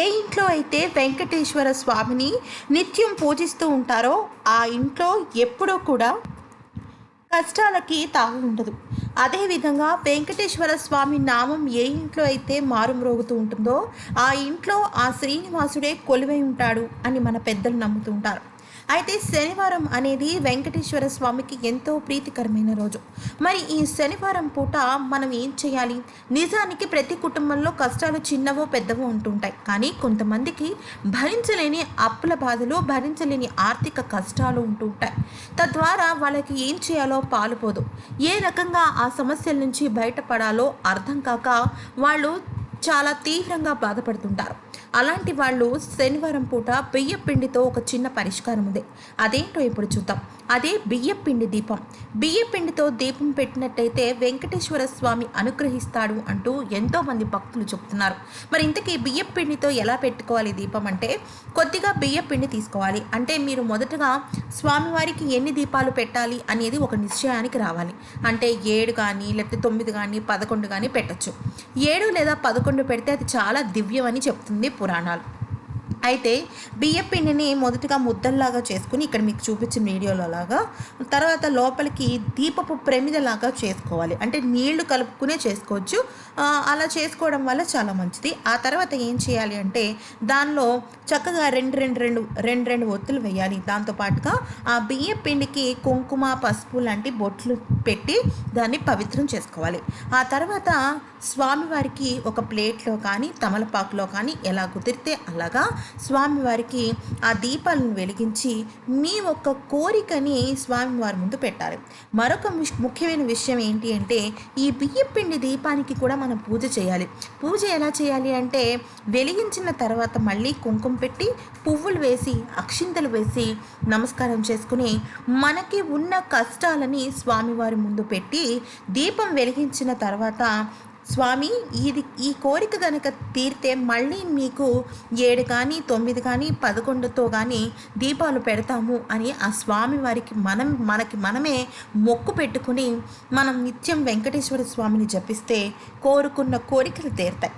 ఏ ఇంట్లో అయితే వెంకటేశ్వర స్వామిని నిత్యం పూజిస్తూ ఉంటారో ఆ ఇంట్లో ఎప్పుడూ కూడా కష్టాలకి తాగు ఉండదు. అదేవిధంగా వెంకటేశ్వర స్వామి నామం ఏ ఇంట్లో అయితే మారుమ్రోగుతూ ఉంటుందో ఆ ఇంట్లో ఆ శ్రీనివాసుడే కొలువై ఉంటాడు అని మన పెద్దలు నమ్ముతూ ఉంటారు. అయితే శనివారం అనేది వెంకటేశ్వర స్వామికి ఎంతో ప్రీతికరమైన రోజు. మరి ఈ శనివారం పూట మనం ఏం చేయాలి? నిజానికి ప్రతి కుటుంబంలో కష్టాలు చిన్నవో పెద్దవో ఉంటుంటాయి. కానీ కొంతమందికి భరించలేని అప్పుల బాధలు భరించలేని ఆర్థిక కష్టాలు ఉంటుంటాయి. తద్వారా వాళ్ళకి ఏం చేయాలో పాలుపోదు ఏ రకంగా ఆ సమస్యల నుంచి బయటపడాలో అర్థం కాక వాళ్ళు చాలా తీవ్రంగా బాధపడుతుంటారు. అలాంటి వాళ్ళు శనివారం పూట బియ్య పిండితో ఒక చిన్న పరిష్కారం ఉంది. అదేంటో ఇప్పుడు చూద్దాం. అదే బియ్య పిండి దీపం. బియ్య పిండితో దీపం పెట్టినట్టయితే వెంకటేశ్వర స్వామి అనుగ్రహిస్తాడు అంటూ ఎంతోమంది భక్తులు చెప్తున్నారు మరి ఇంతకీ బియ్య పిండితో ఎలా పెట్టుకోవాలి దీపం అంటే కొద్దిగా బియ్య పిండి తీసుకోవాలి. అంటే మీరు మొదటగా స్వామివారికి ఎన్ని దీపాలు పెట్టాలి అనేది ఒక నిశ్చయానికి రావాలి. అంటే ఏడు కానీ లేకపోతే తొమ్మిది కానీ పదకొండు కానీ పెట్టచ్చు. ఏడు లేదా పదకొండు పెడితే అది చాలా దివ్యం అని చెప్తుంది புராணால் అయితే బియ్యం పిండిని మొదటగా ముద్దల్లాగా చేసుకుని ఇక్కడ మీకు చూపించిన వీడియోలో లాగా తర్వాత లోపలికి దీపపు ప్రమిదలాగా చేసుకోవాలి. అంటే నీళ్ళు కలుపుకునే చేసుకోవచ్చు. అలా చేసుకోవడం వల్ల చాలా మంచిది. ఆ తర్వాత ఏం చేయాలి అంటే దానిలో చక్కగా రెండు రెండు రెండు రెండు రెండు ఒత్తులు వేయాలి. దాంతోపాటుగా ఆ బియ్యం పిండికి కుంకుమ పసుపు లాంటి బొట్లు పెట్టి దాన్ని పవిత్రం చేసుకోవాలి. ఆ తర్వాత స్వామివారికి ఒక ప్లేట్లో కానీ తమలపాకులో కానీ ఎలా కుదిరితే అలాగా స్వామివారికి ఆ దీపాలను వెలిగించి మీ ఒక్క కోరికని స్వామివారి ముందు పెట్టాలి. మరొక ముఖ్యమైన విషయం ఏంటి అంటే ఈ బియ్యం పిండి దీపానికి కూడా మనం పూజ చేయాలి. పూజ ఎలా చేయాలి అంటే వెలిగించిన తర్వాత మళ్ళీ కుంకుమ పెట్టి పువ్వులు వేసి అక్షింతలు వేసి నమస్కారం చేసుకుని మనకి ఉన్న కష్టాలని స్వామివారి ముందు పెట్టి దీపం వెలిగించిన తర్వాత స్వామి ఇది ఈ కోరిక కనుక తీరితే మళ్ళీ మీకు ఏడు కానీ తొమ్మిది కానీ పదకొండుతో కానీ దీపాలు పెడతాము అని ఆ స్వామి వారికి మనం మనకి మనమే మొక్కు పెట్టుకుని మనం నిత్యం వెంకటేశ్వర స్వామిని జపిస్తే కోరుకున్న కోరికలు తీరుతాయి.